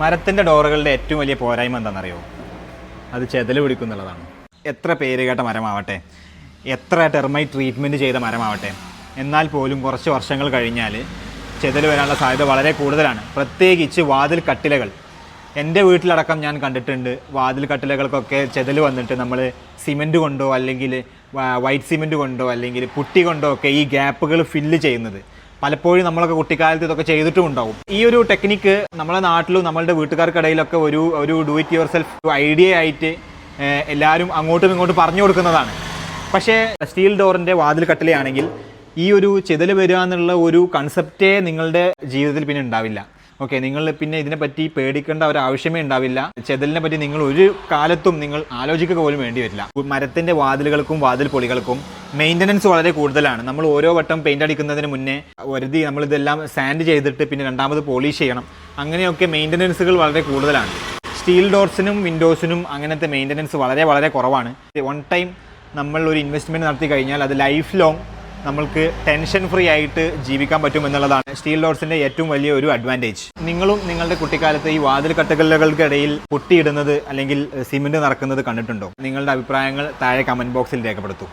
മരത്തിന്റെ ഡോറുകളുടെ ഏറ്റവും വലിയ പോരായ്മ എന്താണെന്നറിയോ? അത് ചെതൽ പിടിക്കുന്നുള്ളതാണ് എത്ര പേര് കേട്ട മരമാവട്ടെ? എത്ര ടെർമൈറ്റ് ട്രീറ്റ്മെന്റ് ചെയ്ത മരമാവട്ടെ? എന്നാൽ പോലും കുറച്ച് വർഷങ്ങൾ കഴിഞ്ഞാൽ ചെതൽ വരാനുള്ള സാധ്യത വളരെ കൂടുതലാണ്. പ്രത്യേകിച്ച് വാതിൽ കട്ടിലകൾ. എന്റെ വീട്ടിലടക്കം ഞാൻ കണ്ടിട്ടുണ്ട് വാതിൽ കട്ടിലകൾക്കൊക്കെ ചെതൽ വന്നിട്ട് നമ്മൾ സിമെന്റ് കൊണ്ടോ അല്ലെങ്കിൽ വൈറ്റ് സിമെന്റ് കൊണ്ടോ അല്ലെങ്കിൽ പുട്ടി കൊണ്ടോ ഒക്കെ ഈ ഗ്യാപ്പുകൾ ഫില്ല് ചെയ്യുന്നത്. പലപ്പോഴും നമ്മളൊക്കെ കുട്ടിക്കാലത്ത് ഇതൊക്കെ ചെയ്തിട്ടും ഉണ്ടാവും. ഈ ഒരു ടെക്നിക്ക് നമ്മളെ നാട്ടിലും നമ്മളുടെ വീട്ടുകാർക്കിടയിലൊക്കെ ഒരു ഒരു do it yourself idea ആയിട്ട് എല്ലാവരും അങ്ങോട്ടും ഇങ്ങോട്ടും പറഞ്ഞു കൊടുക്കുന്നതാണ്. പക്ഷേ സ്റ്റീൽ ഡോറിന്റെ വാതിൽ കട്ടിലയാണെങ്കിൽ ഈ ഒരു ചെതൽ വരിക എന്നുള്ള ഒരു കൺസെപ്റ്റേ നിങ്ങളുടെ ജീവിതത്തിൽ പിന്നെ ഉണ്ടാവില്ല. ഓക്കെ നിങ്ങൾ പിന്നെ ഇതിനെപ്പറ്റി പേടിക്കേണ്ട ഒരു ആവശ്യമേ ഉണ്ടാവില്ല. ചെതലിനെ പറ്റി നിങ്ങൾ ഒരു കാലത്തും നിങ്ങൾ ആലോചിക്കുക പോലും വേണ്ടി വരില്ല. മരത്തിന്റെ വാതിലുകൾക്കും വാതിൽ പൊളികൾക്കും മെയിന്റനൻസ് വളരെ കൂടുതലാണ്. നമ്മൾ ഓരോ വട്ടം പെയിന്റ് അടിക്കുന്നതിന് മുന്നേ ഒരുതി നമ്മളിതെല്ലാം സാൻഡ് ചെയ്തിട്ട് പിന്നെ രണ്ടാമത് പോളിഷ് ചെയ്യണം. അങ്ങനെയൊക്കെ മെയിന്റനൻസുകൾ വളരെ കൂടുതലാണ്. സ്റ്റീൽ ഡോർസിനും വിൻഡോസിനും അങ്ങനത്തെ മെയിന്റനൻസ് വളരെ വളരെ കുറവാണ്. വൺ ടൈം നമ്മൾ ഒരു ഇൻവെസ്റ്റ്മെന്റ് നടത്തി കഴിഞ്ഞാൽ അത് ലൈഫ് ലോങ് നമ്മൾക്ക് ടെൻഷൻ ഫ്രീ ആയിട്ട് ജീവിക്കാൻ പറ്റും എന്നുള്ളതാണ്. സ്റ്റീൽ ഡോർസിന്റെ ഏറ്റവും വലിയ ഒരു അഡ്വാന്റേജ് നിങ്ങളും നിങ്ങളുടെ കുട്ടിക്കാലത്ത് ഈ വാതിൽ കട്ടകല്ലുകൾക്കിടയിൽ പൊട്ടിയിടുന്നത് അല്ലെങ്കിൽ സിമെന്റ് നടക്കുന്നത് കണ്ടിട്ടുണ്ടോ? നിങ്ങളുടെ അഭിപ്രായങ്ങൾ താഴെ കമന്റ് ബോക്സിൽ രേഖപ്പെടുത്തൂ.